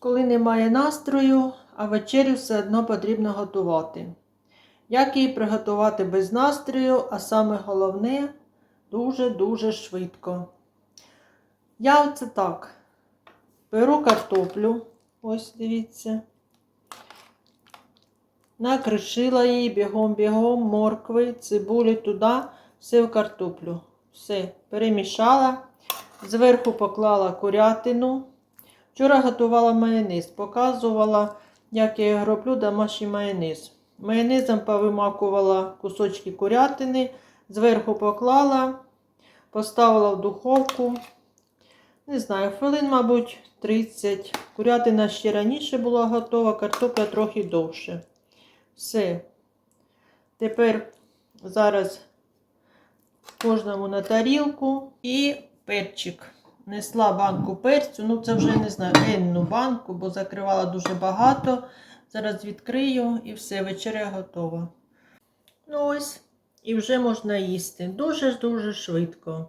коли немає настрою, а вечерю все одно потрібно готувати. Як її приготувати без настрою, а саме головне дуже-дуже швидко. Я оце так беру картоплю, ось дивіться, накришила її бігом-бігом, моркви, цибулі туди, все в картоплю. Все, перемішала, зверху поклала курятину. Вчора готувала майонез, показувала, як я роблю домашній майонез. Майонезом повимакувала кусочки курятини, зверху поклала, поставила в духовку. Не знаю, хвилин, мабуть, 30. Курятина ще раніше була готова, картопля трохи довше. Все. Тепер зараз кожному на тарілку і перчик. Несла банку перцю, ну це вже не знаю, енну банку, бо закривала дуже багато. Зараз відкрию і все, вечеря готова. Ну ось, і вже можна їсти. Дуже-дуже швидко.